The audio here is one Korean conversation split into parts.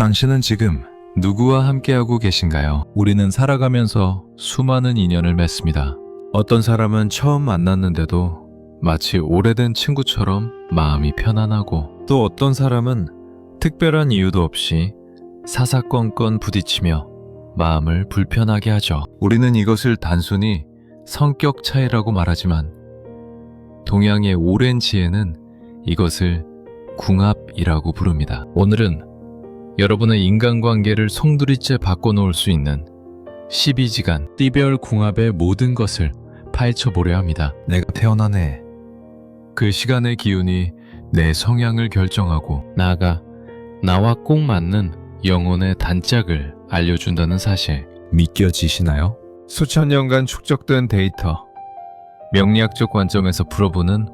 당신은 지금 누구와 함께하고 계신가요? 우리는 살아가면서 수많은 인연을 맺습니다. 어떤 사람은 처음 만났는데도 마치 오래된 친구처럼 마음이 편안하고 또 어떤 사람은 특별한 이유도 없이 사사건건 부딪히며 마음을 불편하게 하죠. 우리는 이것을 단순히 성격 차이라고 말하지만 동양의 오랜 지혜는 이것을 궁합이라고 부릅니다. 오늘은 여러분의 인간관계를 송두리째 바꿔놓을 수 있는 12지간 띠별 궁합의 모든 것을 파헤쳐보려 합니다. 내가 태어난 해. 그 시간의 기운이 내 성향을 결정하고 나아가 나와 꼭 맞는 영혼의 단짝을 알려준다는 사실 믿겨지시나요? 수천 년간 축적된 데이터 명리학적 관점에서 풀어보는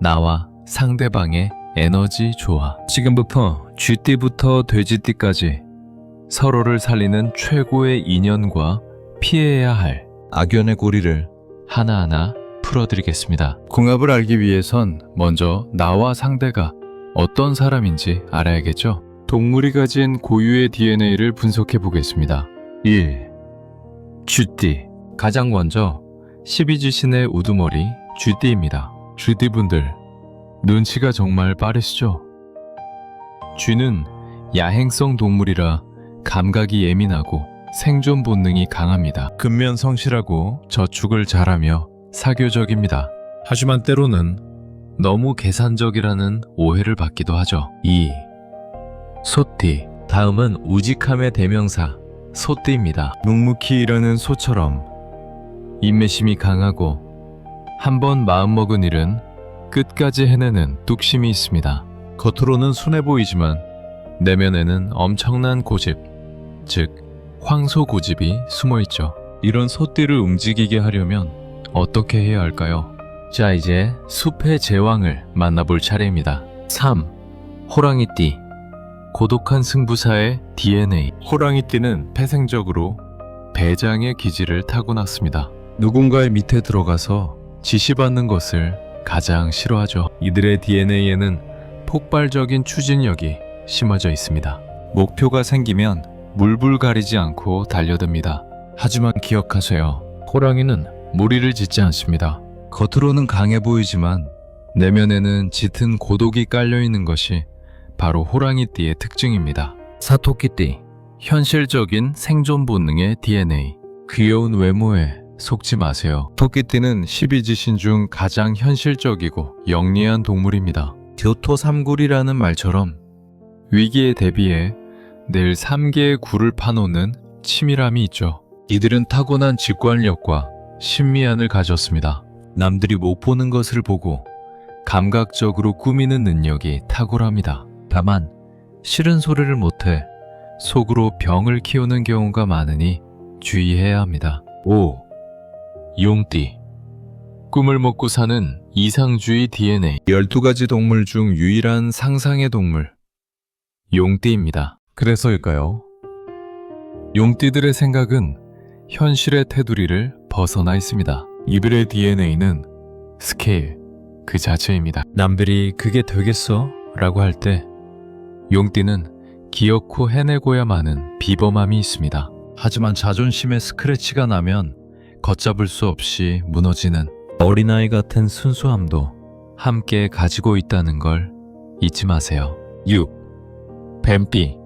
나와 상대방의 에너지 조화 지금부터 쥐띠부터 돼지띠까지 서로를 살리는 최고의 인연과 피해야 할 악연의 고리를 하나하나 풀어드리겠습니다. 궁합을 알기 위해선 먼저 나와 상대가 어떤 사람인지 알아야겠죠? 동물이 가진 고유의 DNA를 분석해 보겠습니다. 1. 쥐띠 가장 먼저 12지신의 우두머리 쥐띠입니다. 쥐띠분들 눈치가 정말 빠르시죠? 쥐는 야행성 동물이라 감각이 예민하고 생존 본능이 강합니다. 근면 성실하고 저축을 잘하며 사교적입니다. 하지만 때로는 너무 계산적이라는 오해를 받기도 하죠. 2. 소띠 다음은 우직함의 대명사 소띠입니다. 묵묵히 일하는 소처럼 인내심이 강하고 한번 마음먹은 일은 끝까지 해내는 뚝심이 있습니다. 겉으로는 순해 보이지만 내면에는 엄청난 고집, 즉 황소 고집이 숨어 있죠. 이런 소띠를 움직이게 하려면 어떻게 해야 할까요? 자, 이제 숲의 제왕을 만나볼 차례입니다. 3. 호랑이띠 고독한 승부사의 DNA 호랑이띠는 태생적으로 배장의 기질을 타고났습니다. 누군가의 밑에 들어가서 지시받는 것을 가장 싫어하죠. 이들의 DNA에는 폭발적인 추진력이 심어져 있습니다. 목표가 생기면 물불 가리지 않고 달려듭니다. 하지만 기억하세요. 호랑이는 무리를 짓지 않습니다. 겉으로는 강해 보이지만 내면에는 짙은 고독이 깔려 있는 것이 바로 호랑이띠의 특징입니다. 사토끼띠 현실적인 생존 본능의 DNA 귀여운 외모에 속지 마세요. 토끼띠는 12지신 중 가장 현실적이고 영리한 동물입니다. 교토 삼굴이라는 말처럼 위기에 대비해 늘 3개의 굴을 파놓는 치밀함이 있죠. 이들은 타고난 직관력과 신미안을 가졌습니다. 남들이 못 보는 것을 보고 감각적으로 꾸미는 능력이 탁월합니다. 다만 싫은 소리를 못해 속으로 병을 키우는 경우가 많으니 주의해야 합니다. 5. 용띠 꿈을 먹고 사는 이상주의 DNA 12가지 동물 중 유일한 상상의 동물 용띠입니다. 그래서일까요? 용띠들의 생각은 현실의 테두리를 벗어나 있습니다. 이들의 DNA는 스케일 그 자체입니다. 남들이 그게 되겠어? 라고 할 때 용띠는 기어코 해내고야 마는 비범함이 있습니다. 하지만 자존심에 스크래치가 나면 걷잡을 수 없이 무너지는 어린아이 같은 순수함도 함께 가지고 있다는 걸 잊지 마세요. 6. 뱀띠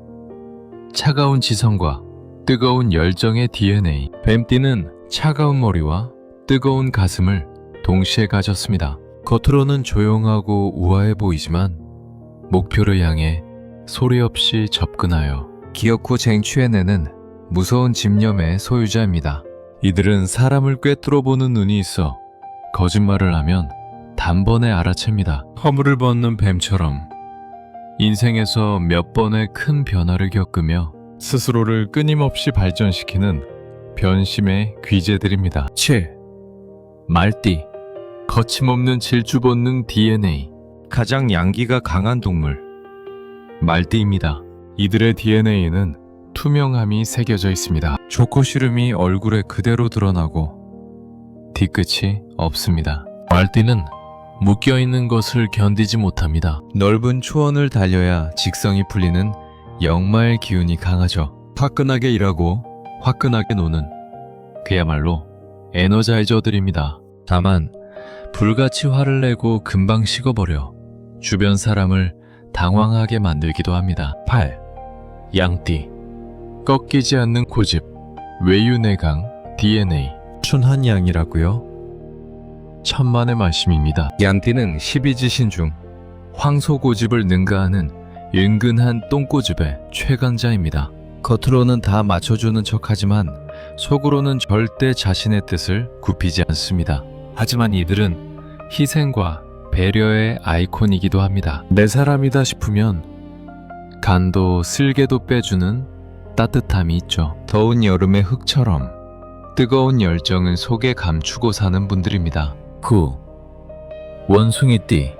차가운 지성과 뜨거운 열정의 DNA 뱀띠는 차가운 머리와 뜨거운 가슴을 동시에 가졌습니다. 겉으로는 조용하고 우아해 보이지만 목표를 향해 소리 없이 접근하여 후 쟁취해내는 무서운 집념의 소유자입니다. 이들은 사람을 꿰뚫어 보는 눈이 있어 거짓말을 하면 단번에 알아챕니다. 허물을 벗는 뱀처럼 인생에서 몇 번의 큰 변화를 겪으며 스스로를 끊임없이 발전시키는 변심의 귀재들입니다. 7. 말띠 거침없는 질주 본능 DNA 가장 양기가 강한 동물 말띠입니다. 이들의 DNA에는 투명함이 새겨져 있습니다. 조커시름이 얼굴에 그대로 드러나고 뒤끝이 없습니다. 말띠는 묶여있는 것을 견디지 못합니다. 넓은 초원을 달려야 직성이 풀리는 역마의 기운이 강하죠. 화끈하게 일하고 화끈하게 노는 그야말로 에너자이저들입니다. 다만 불같이 화를 내고 금방 식어버려 주변 사람을 당황하게 만들기도 합니다. 8. 양띠 꺾이지 않는 고집 외유내강 DNA 순한 양이라고요? 천만의 말씀입니다. 양띠는 12지신 중 황소고집을 능가하는 은근한 똥고집의 최강자입니다. 겉으로는 다 맞춰주는 척하지만 속으로는 절대 자신의 뜻을 굽히지 않습니다. 하지만 이들은 희생과 배려의 아이콘이기도 합니다. 내 사람이다 싶으면 간도 쓸개도 빼주는 따뜻함이 있죠. 더운 여름의 흙처럼 뜨거운 열정은 속에 감추고 사는 분들입니다. 9. 원숭이띠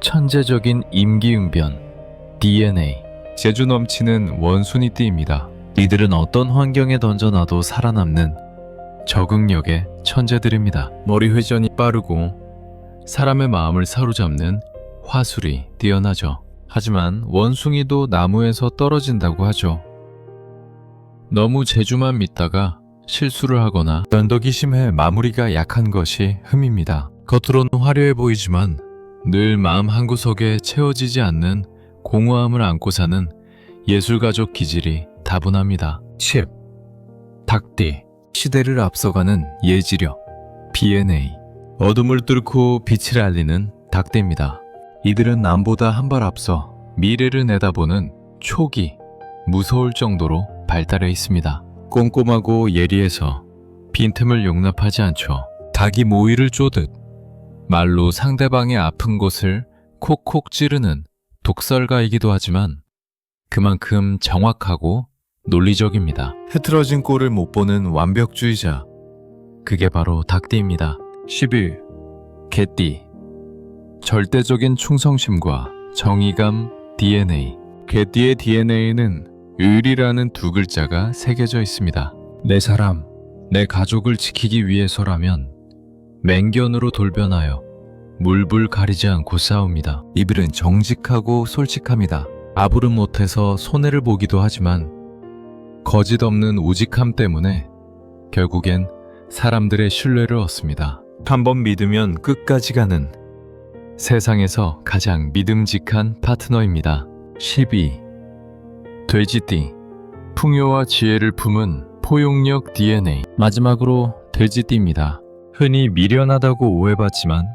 천재적인 임기응변 DNA 재주 넘치는 원숭이띠입니다. 이들은 어떤 환경에 던져놔도 살아남는 적응력의 천재들입니다. 머리 회전이 빠르고 사람의 마음을 사로잡는 화술이 뛰어나죠. 하지만 원숭이도 나무에서 떨어진다고 하죠. 너무 재주만 믿다가 실수를 하거나 변덕이 심해 마무리가 약한 것이 흠입니다. 겉으로는 화려해 보이지만 늘 마음 한구석에 채워지지 않는 공허함을 안고 사는 예술가족 기질이 다분합니다. 10. 닭띠 시대를 앞서가는 예지력 BNA 어둠을 뚫고 빛을 알리는 닭띠입니다. 이들은 남보다 한 발 앞서 미래를 내다보는 촉이 무서울 정도로 발달해 있습니다. 꼼꼼하고 예리해서 빈틈을 용납하지 않죠. 닭이 모이를 쪼듯 말로 상대방의 아픈 곳을 콕콕 찌르는 독설가이기도 하지만 그만큼 정확하고 논리적입니다. 흐트러진 꼴을 못 보는 완벽주의자. 그게 바로 닭띠입니다. 11. 개띠. 절대적인 충성심과 정의감 DNA. 개띠의 DNA는 의리라는 두 글자가 새겨져 있습니다. 내 사람, 내 가족을 지키기 위해서라면 맹견으로 돌변하여 물불 가리지 않고 싸웁니다. 이들은 정직하고 솔직합니다. 아부름 못해서 손해를 보기도 하지만 거짓 없는 우직함 때문에 결국엔 사람들의 신뢰를 얻습니다. 한번 믿으면 끝까지 가는 세상에서 가장 믿음직한 파트너입니다. 12. 돼지띠 풍요와 지혜를 품은 포용력 DNA 마지막으로 돼지띠입니다. 흔히 미련하다고 오해받지만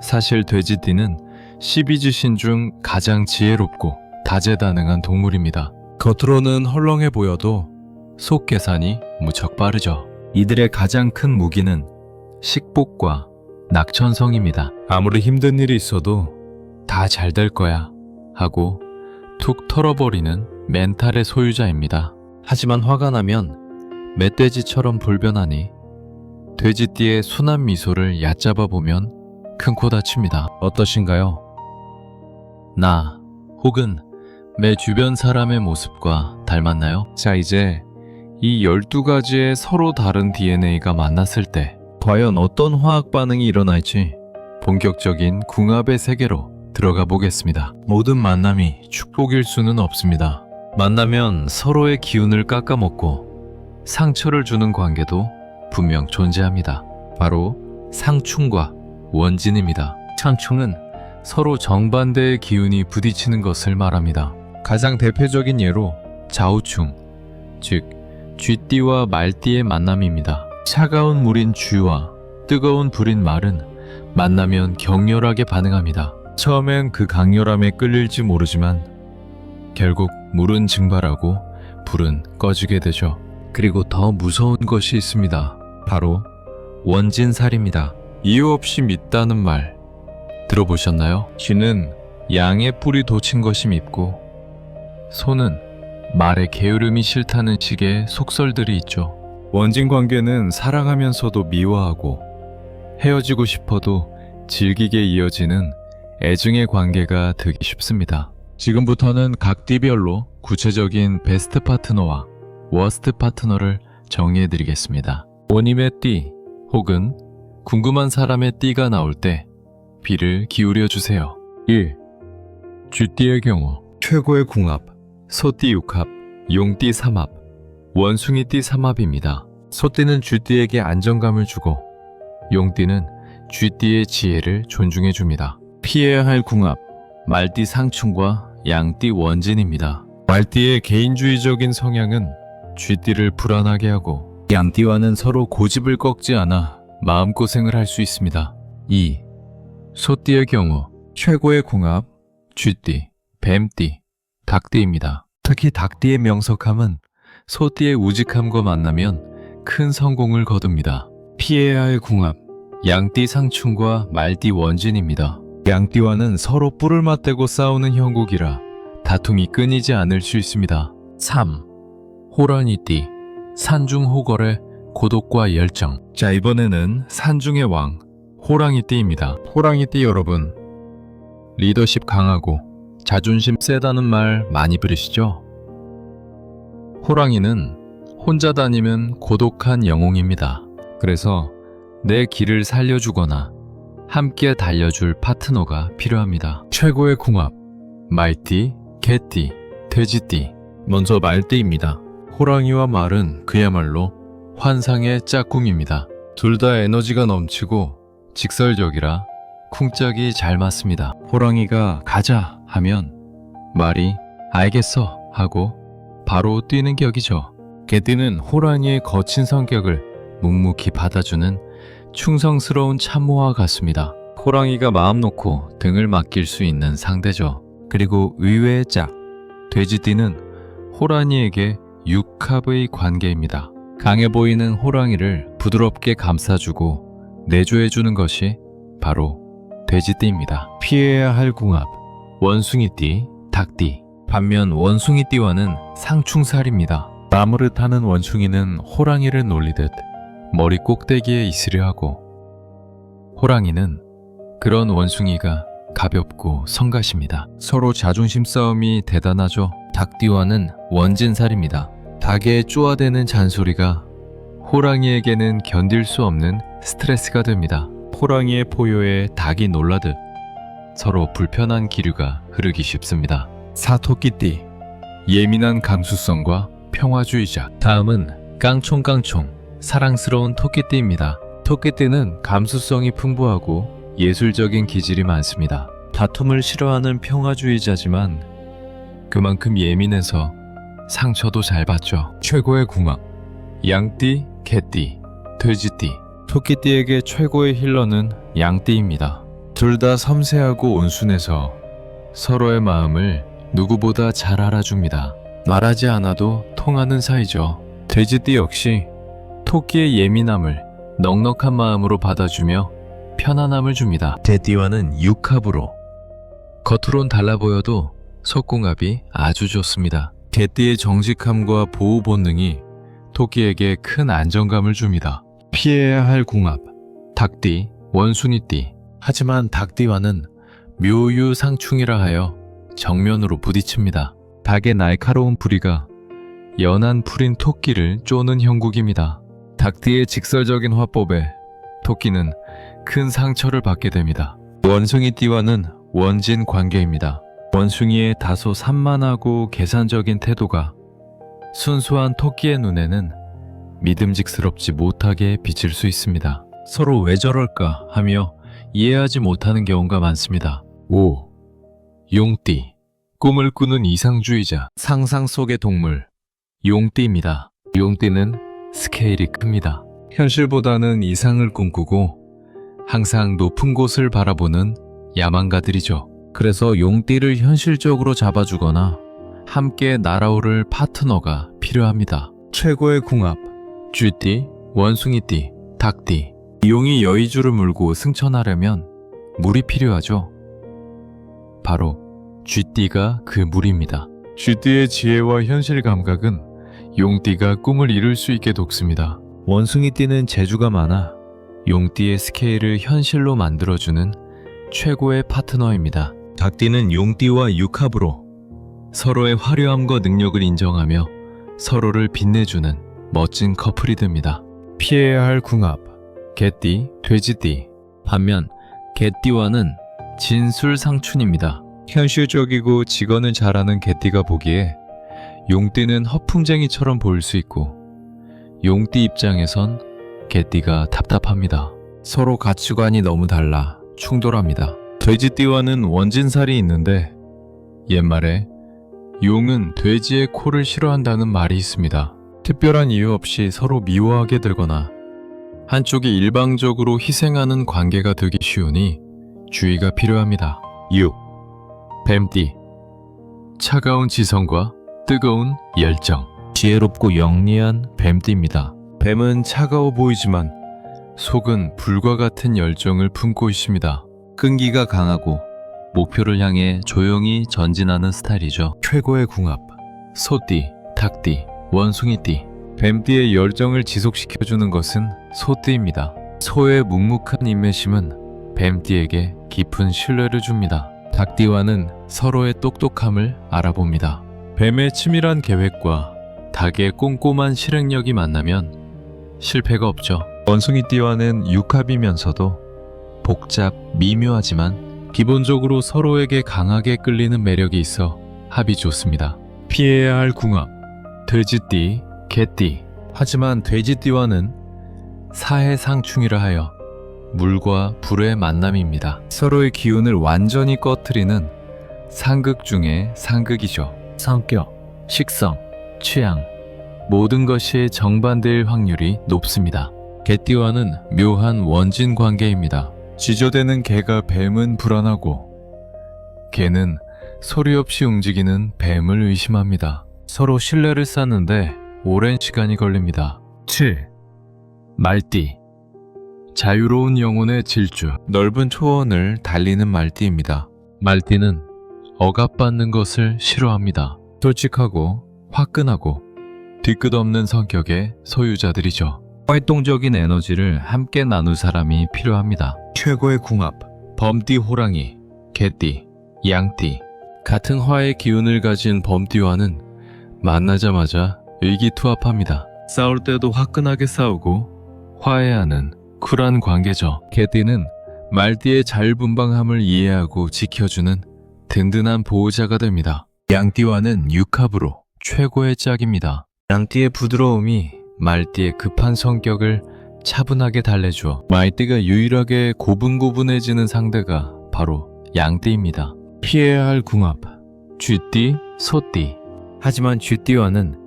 사실 돼지띠는 12지신 중 가장 지혜롭고 다재다능한 동물입니다. 겉으로는 헐렁해 보여도 속 계산이 무척 빠르죠. 이들의 가장 큰 무기는 식복과 낙천성입니다. 아무리 힘든 일이 있어도 다 잘 될 거야 하고 툭 털어버리는 멘탈의 소유자입니다. 하지만 화가 나면 멧돼지처럼 불변하니 돼지띠의 순한 미소를 얕잡아 보면 큰 코 다칩니다. 어떠신가요? 나 혹은 내 주변 사람의 모습과 닮았나요? 자, 이제 이 12가지의 서로 다른 DNA가 만났을 때 과연 어떤 화학 반응이 일어날지 본격적인 궁합의 세계로 들어가 보겠습니다. 모든 만남이 축복일 수는 없습니다. 만나면 서로의 기운을 깎아먹고 상처를 주는 관계도 분명 존재합니다. 바로 상충과 원진입니다. 상충은 서로 정반대의 기운이 부딪히는 것을 말합니다. 가장 대표적인 예로 좌우충, 즉 쥐띠와 말띠의 만남입니다. 차가운 물인 쥐와 뜨거운 불인 말은 만나면 격렬하게 반응합니다. 처음엔 그 강렬함에 끌릴지 모르지만 결국 물은 증발하고 불은 꺼지게 되죠. 그리고 더 무서운 것이 있습니다. 바로 원진살입니다. 이유 없이 믿다는 말 들어보셨나요? 쥐는 양의 뿔이 돋친 것이 밉고 소는 말의 게으름이 싫다는 식의 속설들이 있죠. 원진 관계는 사랑하면서도 미워하고 헤어지고 싶어도 질기게 이어지는 애증의 관계가 되기 쉽습니다. 지금부터는 각 띠별로 구체적인 베스트 파트너와 워스트 파트너를 정리해 드리겠습니다. 원임의 띠 혹은 궁금한 사람의 띠가 나올 때 귀를 기울여 주세요. 1. 쥐띠의 경우 최고의 궁합 소띠 6합, 용띠 3합, 원숭이띠 3합입니다. 소띠는 쥐띠에게 안정감을 주고 용띠는 쥐띠의 지혜를 존중해 줍니다. 피해야 할 궁합, 말띠 상충과 양띠 원진입니다. 말띠의 개인주의적인 성향은 쥐띠를 불안하게 하고 양띠와는 서로 고집을 꺾지 않아 마음고생을 할 수 있습니다. 2. 소띠의 경우 최고의 궁합, 쥐띠, 뱀띠, 닭띠입니다. 특히 닭띠의 명석함은 소띠의 우직함과 만나면 큰 성공을 거둡니다. 피해야 할 궁합, 양띠 상충과 말띠 원진입니다. 양띠와는 서로 뿔을 맞대고 싸우는 형국이라 다툼이 끊이지 않을 수 있습니다. 3. 호랑이띠, 산중호걸의 고독과 열정. 자, 이번에는 산중의 왕, 호랑이띠입니다. 호랑이띠 여러분, 리더십 강하고 자존심 세다는 말 많이 들으시죠? 호랑이는 혼자 다니면 고독한 영웅입니다. 그래서 내 길을 살려주거나 함께 달려줄 파트너가 필요합니다. 최고의 궁합, 말띠, 개띠, 돼지띠. 먼저 말띠입니다. 호랑이와 말은 그야말로 환상의 짝꿍입니다. 둘 다 에너지가 넘치고 직설적이라 쿵짝이 잘 맞습니다. 호랑이가 가자 하면 말이 알겠어 하고 바로 뛰는 격이죠. 개띠는 호랑이의 거친 성격을 묵묵히 받아주는 충성스러운 참모와 같습니다. 호랑이가 마음 놓고 등을 맡길 수 있는 상대죠. 그리고 의외의 짝, 돼지띠는 호랑이에게 육합의 관계입니다. 강해 보이는 호랑이를 부드럽게 감싸주고 내조해주는 것이 바로 돼지띠입니다. 피해야 할 궁합, 원숭이띠, 닭띠. 반면 원숭이띠와는 상충살입니다. 나무를 타는 원숭이는 호랑이를 놀리듯 머리 꼭대기에 있으려 하고 호랑이는 그런 원숭이가 가볍고 성가십니다. 서로 자존심 싸움이 대단하죠. 닭띠와는 원진살입니다. 닭의 쪼아대는 잔소리가 호랑이에게는 견딜 수 없는 스트레스가 됩니다. 호랑이의 포효에 닭이 놀라듯 서로 불편한 기류가 흐르기 쉽습니다. 사토끼띠 예민한 감수성과 평화주의자 다음은 깡총깡총 사랑스러운 토끼띠입니다. 토끼띠는 감수성이 풍부하고 예술적인 기질이 많습니다. 다툼을 싫어하는 평화주의자지만 그만큼 예민해서 상처도 잘 받죠. 최고의 궁합 양띠, 개띠, 돼지띠 토끼띠에게 최고의 힐러는 양띠입니다. 둘 다 섬세하고 온순해서 서로의 마음을 누구보다 잘 알아줍니다. 말하지 않아도 통하는 사이죠. 돼지띠 역시 토끼의 예민함을 넉넉한 마음으로 받아주며 편안함을 줍니다. 돼띠와는 육합으로 겉으론 달라 보여도 속궁합이 아주 좋습니다. 개띠의 정직함과 보호 본능이 토끼에게 큰 안정감을 줍니다. 피해야 할 궁합 닭띠, 원숭이띠 하지만 닭띠와는 묘유상충이라 하여 정면으로 부딪힙니다. 닭의 날카로운 부리가 연한 풀인 토끼를 쪼는 형국입니다. 닭띠의 직설적인 화법에 토끼는 큰 상처를 받게 됩니다. 원숭이띠와는 원진 관계입니다. 원숭이의 다소 산만하고 계산적인 태도가 순수한 토끼의 눈에는 믿음직스럽지 못하게 비칠 수 있습니다. 서로 왜 저럴까 하며 이해하지 못하는 경우가 많습니다. 5. 용띠 꿈을 꾸는 이상주의자 상상 속의 동물 용띠입니다. 용띠는 스케일이 큽니다. 현실보다는 이상을 꿈꾸고 항상 높은 곳을 바라보는 야망가들이죠. 그래서 용띠를 현실적으로 잡아주거나 함께 날아오를 파트너가 필요합니다. 최고의 궁합 쥐띠, 원숭이띠, 닭띠 용이 여의주를 물고 승천하려면 물이 필요하죠. 바로 쥐띠가 그 물입니다. 쥐띠의 지혜와 현실 감각은 용띠가 꿈을 이룰 수 있게 돕습니다. 원숭이띠는 재주가 많아 용띠의 스케일을 현실로 만들어주는 최고의 파트너입니다. 닭띠는 용띠와 육합으로 서로의 화려함과 능력을 인정하며 서로를 빛내주는 멋진 커플이 됩니다. 피해야 할 궁합 개띠, 돼지띠 반면 개띠와는 진술상춘입니다. 현실적이고 직언을 잘하는 개띠가 보기에 용띠는 허풍쟁이처럼 보일 수 있고 용띠 입장에선 개띠가 답답합니다. 서로 가치관이 너무 달라 충돌합니다. 돼지띠와는 원진살이 있는데 옛말에 용은 돼지의 코를 싫어한다는 말이 있습니다. 특별한 이유 없이 서로 미워하게 되거나 한쪽이 일방적으로 희생하는 관계가 되기 쉬우니 주의가 필요합니다. 6. 뱀띠 차가운 지성과 뜨거운 열정 지혜롭고 영리한 뱀띠입니다. 뱀은 차가워 보이지만 속은 불과 같은 열정을 품고 있습니다. 끈기가 강하고 목표를 향해 조용히 전진하는 스타일이죠. 최고의 궁합 소띠, 닭띠, 원숭이띠 뱀띠의 열정을 지속시켜주는 것은 소띠입니다. 소의 묵묵한 인내심은 뱀띠에게 깊은 신뢰를 줍니다. 닭띠와는 서로의 똑똑함을 알아봅니다. 뱀의 치밀한 계획과 닭의 꼼꼼한 실행력이 만나면 실패가 없죠. 원숭이 띠와는 육합이면서도 복잡, 미묘하지만 기본적으로 서로에게 강하게 끌리는 매력이 있어 합이 좋습니다. 피해야 할 궁합 돼지띠, 개띠 하지만 돼지띠와는 사해상충이라 하여 물과 불의 만남입니다. 서로의 기운을 완전히 꺼트리는 상극 중의 상극이죠. 성격, 식성, 취향 모든 것이 정반대일 확률이 높습니다. 개띠와는 묘한 원진 관계입니다. 지저대는 개가 뱀은 불안하고 개는 소리 없이 움직이는 뱀을 의심합니다. 서로 신뢰를 쌓는데 오랜 시간이 걸립니다. 7. 말띠 자유로운 영혼의 질주 넓은 초원을 달리는 말띠입니다. 말띠는 억압받는 것을 싫어합니다. 솔직하고 화끈하고 뒤끝 없는 성격의 소유자들이죠. 활동적인 에너지를 함께 나눌 사람이 필요합니다. 최고의 궁합 범띠 호랑이, 개띠, 양띠 같은 화의 기운을 가진 범띠와는 만나자마자 의기투합합니다. 싸울 때도 화끈하게 싸우고 화해하는 쿨한 관계죠. 개띠는 말띠의 자율분방함을 이해하고 지켜주는 든든한 보호자가 됩니다. 양띠와는 육합으로 최고의 짝입니다. 양띠의 부드러움이 말띠의 급한 성격을 차분하게 달래주어 말띠가 유일하게 고분고분해지는 상대가 바로 양띠입니다. 피해야 할 궁합 쥐띠, 소띠 하지만 쥐띠와는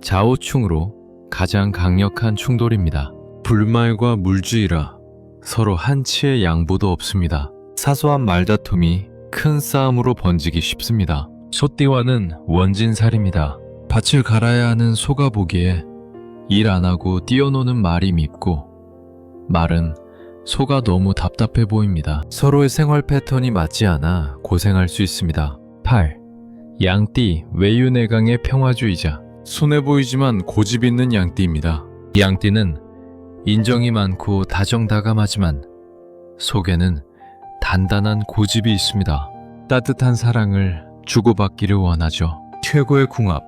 좌우충으로 가장 강력한 충돌입니다. 불말과 물주의라 서로 한치의 양보도 없습니다. 사소한 말다툼이 큰 싸움으로 번지기 쉽습니다. 소띠와는 원진살입니다. 밭을 갈아야 하는 소가 보기에 일 안 하고 뛰어노는 말이 밉고 말은 소가 너무 답답해 보입니다. 서로의 생활 패턴이 맞지 않아 고생할 수 있습니다. 8. 양띠 외유내강의 평화주의자 순해 보이지만 고집 있는 양띠입니다. 양띠는 인정이 많고 다정다감하지만 속에는 단단한 고집이 있습니다. 따뜻한 사랑을 주고받기를 원하죠. 최고의 궁합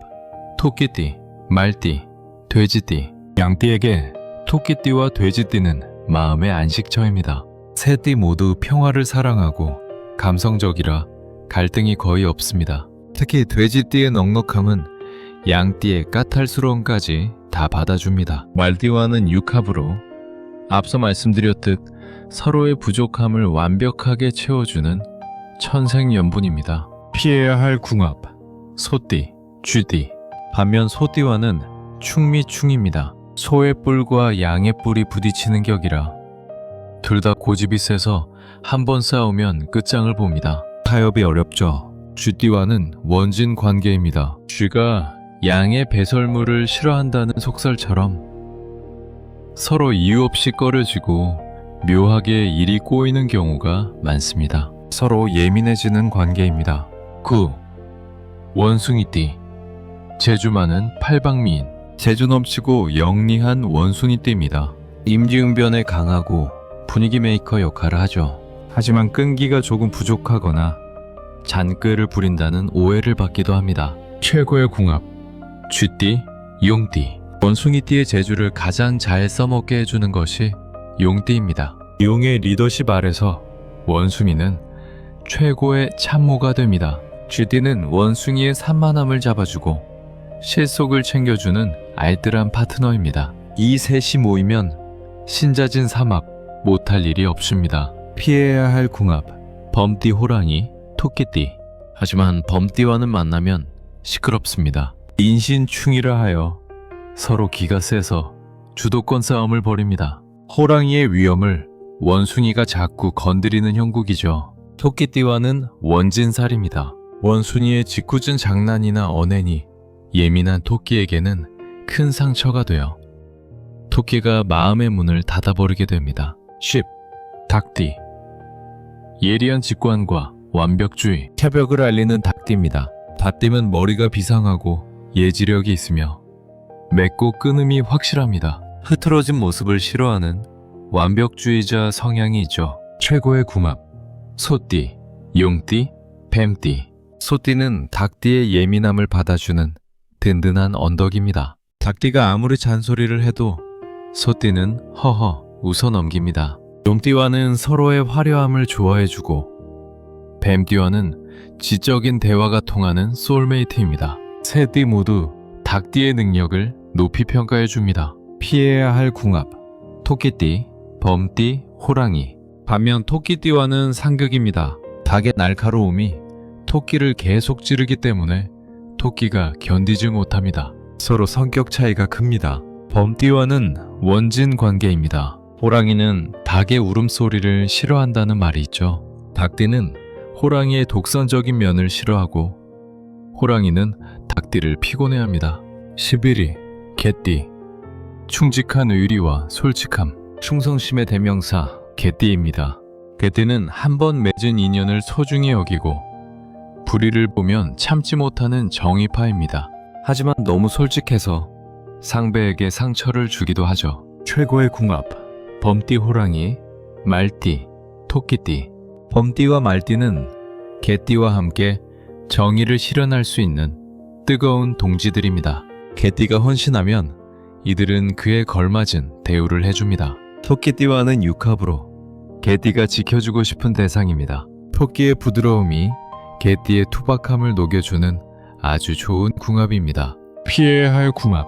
토끼띠, 말띠, 돼지띠 양띠에게 토끼띠와 돼지띠는 마음의 안식처입니다. 세 띠 모두 평화를 사랑하고 감성적이라 갈등이 거의 없습니다. 특히 돼지띠의 넉넉함은 양띠의 까탈스러움까지 다 받아줍니다. 말띠와는 육합으로 앞서 말씀드렸듯 서로의 부족함을 완벽하게 채워주는 천생연분입니다. 피해야 할 궁합 소띠, 쥐띠 반면 소띠와는 충미충입니다. 소의 뿔과 양의 뿔이 부딪히는 격이라 둘 다 고집이 세서 한 번 싸우면 끝장을 봅니다. 타협이 어렵죠. 쥐띠와는 원진 관계입니다. 쥐가 양의 배설물을 싫어한다는 속설처럼 서로 이유 없이 꺼려지고 묘하게 일이 꼬이는 경우가 많습니다. 서로 예민해지는 관계입니다. 9. 원숭이띠 제주 많은 팔방미인 제주 넘치고 영리한 원숭이띠입니다. 임지응변에 강하고 분위기 메이커 역할을 하죠. 하지만 끈기가 조금 부족하거나 잔꾀를 부린다는 오해를 받기도 합니다. 최고의 궁합 쥐띠, 용띠 원숭이띠의 재주를 가장 잘 써먹게 해주는 것이 용띠입니다. 용의 리더십 아래서 원숭이는 최고의 참모가 됩니다. 쥐띠는 원숭이의 산만함을 잡아주고 실속을 챙겨주는 알뜰한 파트너입니다. 이 셋이 모이면 신자진 삼합 못할 일이 없습니다. 피해야 할 궁합 범띠 호랑이 토끼띠 하지만 범띠와는 만나면 시끄럽습니다. 인신충이라 하여 서로 기가 세서 주도권 싸움을 벌입니다. 호랑이의 위험을 원숭이가 자꾸 건드리는 형국이죠. 토끼띠와는 원진살입니다. 원숭이의 짓궂은 장난이나 언행이 예민한 토끼에게는 큰 상처가 되어 토끼가 마음의 문을 닫아버리게 됩니다. 10. 닭띠 예리한 직관과 완벽주의, 협역을 알리는 닭띠입니다. 닭띠는 머리가 비상하고 예지력이 있으며 맺고 끊음이 확실합니다. 흐트러진 모습을 싫어하는 완벽주의자 성향이 있죠. 최고의 궁합 소띠, 용띠, 뱀띠 소띠는 닭띠의 예민함을 받아주는 든든한 언덕입니다. 닭띠가 아무리 잔소리를 해도 소띠는 허허 웃어 넘깁니다. 용띠와는 서로의 화려함을 좋아해주고 뱀띠와는 지적인 대화가 통하는 소울메이트입니다. 세띠 모두 닭띠의 능력을 높이 평가해줍니다. 피해야 할 궁합 토끼띠, 범띠, 호랑이 반면 토끼띠와는 상극입니다. 닭의 날카로움이 토끼를 계속 찌르기 때문에 토끼가 견디지 못합니다. 서로 성격 차이가 큽니다. 범띠와는 원진 관계입니다. 호랑이는 닭의 울음소리를 싫어한다는 말이 있죠. 닭띠는 호랑이의 독선적인 면을 싫어하고 호랑이는 닭띠를 피곤해합니다. 11위 개띠 충직한 의리와 솔직함 충성심의 대명사 개띠입니다. 개띠는 한 번 맺은 인연을 소중히 여기고 불의를 보면 참지 못하는 정의파입니다. 하지만 너무 솔직해서 상배에게 상처를 주기도 하죠. 최고의 궁합 범띠 호랑이, 말띠, 토끼띠 범띠와 말띠는 개띠와 함께 정의를 실현할 수 있는 뜨거운 동지들입니다. 개띠가 헌신하면 이들은 그에 걸맞은 대우를 해줍니다. 토끼띠와는 육합으로 개띠가 지켜주고 싶은 대상입니다. 토끼의 부드러움이 개띠의 투박함을 녹여주는 아주 좋은 궁합입니다. 피해야 할 궁합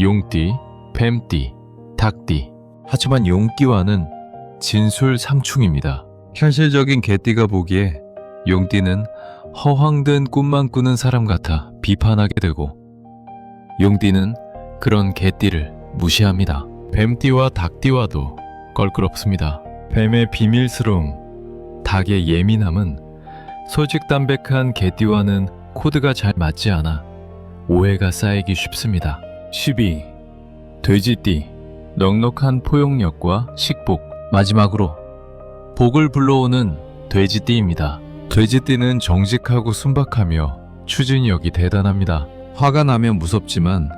용띠, 뱀띠, 닭띠 하지만 용띠와는 진술 삼충입니다. 현실적인 개띠가 보기에 용띠는 허황된 꿈만 꾸는 사람 같아 비판하게 되고 용띠는 그런 개띠를 무시합니다. 뱀띠와 닭띠와도 껄끄럽습니다. 뱀의 비밀스러움, 닭의 예민함은 솔직담백한 개띠와는 코드가 잘 맞지 않아 오해가 쌓이기 쉽습니다. 12. 돼지띠, 넉넉한 포용력과 식복, 마지막으로 복을 불러오는 돼지띠입니다. 돼지띠는 정직하고 순박하며 추진력이 대단합니다. 화가 나면 무섭지만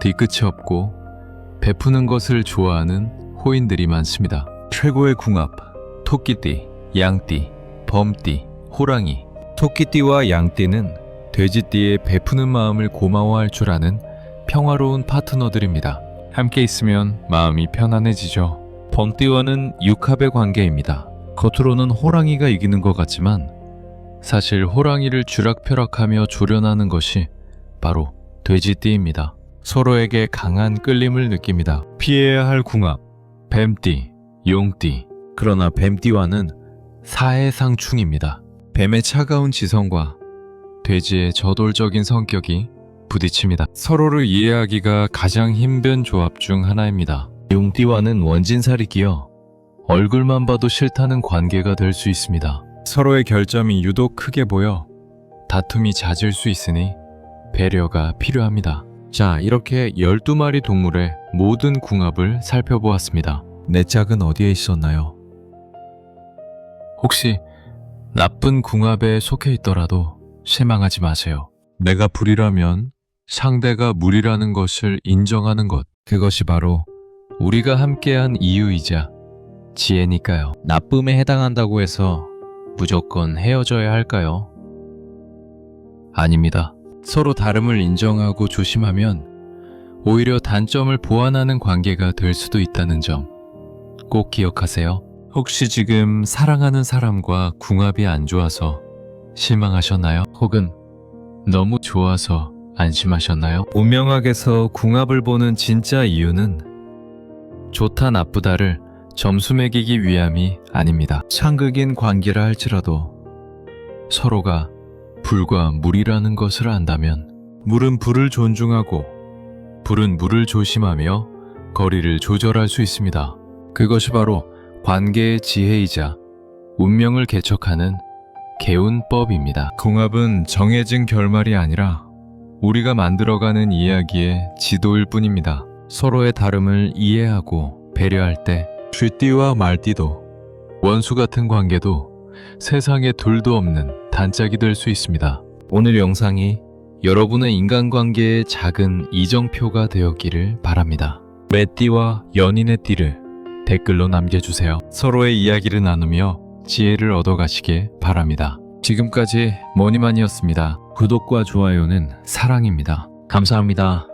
뒤끝이 없고 베푸는 것을 좋아하는 호인들이 많습니다. 최고의 궁합 토끼띠, 양띠, 범띠, 호랑이 토끼띠와 양띠는 돼지띠의 베푸는 마음을 고마워할 줄 아는 평화로운 파트너들입니다. 함께 있으면 마음이 편안해지죠. 범띠와는 육합의 관계입니다. 겉으로는 호랑이가 이기는 것 같지만 사실 호랑이를 쥐락펴락하며 조련하는 것이 바로 돼지띠입니다. 서로에게 강한 끌림을 느낍니다. 피해야 할 궁합 뱀띠, 용띠. 그러나 뱀띠와는 사해상충입니다. 뱀의 차가운 지성과 돼지의 저돌적인 성격이 부딪힙니다. 서로를 이해하기가 가장 힘든 조합 중 하나입니다. 용띠와는 원진살이기여 얼굴만 봐도 싫다는 관계가 될 수 있습니다. 서로의 결점이 유독 크게 보여 다툼이 잦을 수 있으니 배려가 필요합니다. 자, 이렇게 12마리 동물의 모든 궁합을 살펴보았습니다. 내 짝은 어디에 있었나요? 혹시 나쁜 궁합에 속해 있더라도 실망하지 마세요. 내가 불이라면 상대가 물이라는 것을 인정하는 것. 그것이 바로 우리가 함께한 이유이자 지혜니까요. 나쁨에 해당한다고 해서 무조건 헤어져야 할까요? 아닙니다. 서로 다름을 인정하고 조심하면 오히려 단점을 보완하는 관계가 될 수도 있다는 점 꼭 기억하세요. 혹시 지금 사랑하는 사람과 궁합이 안 좋아서 실망하셨나요? 혹은 너무 좋아서 안심하셨나요? 운명학에서 궁합을 보는 진짜 이유는 좋다 나쁘다를 점수 매기기 위함이 아닙니다. 상극인 관계라 할지라도 서로가 불과 물이라는 것을 안다면 물은 불을 존중하고 불은 물을 조심하며 거리를 조절할 수 있습니다. 그것이 바로 관계의 지혜이자 운명을 개척하는 개운법입니다. 궁합은 정해진 결말이 아니라 우리가 만들어가는 이야기의 지도일 뿐입니다. 서로의 다름을 이해하고 배려할 때 쥐띠와 말띠도 원수 같은 관계도 세상에 둘도 없는 단짝이 될 수 있습니다. 오늘 영상이 여러분의 인간관계의 작은 이정표가 되었기를 바랍니다. 매띠와 연인의 띠를 댓글로 남겨주세요. 서로의 이야기를 나누며 지혜를 얻어가시길 바랍니다. 지금까지 머니만이었습니다. 구독과 좋아요는 사랑입니다. 감사합니다.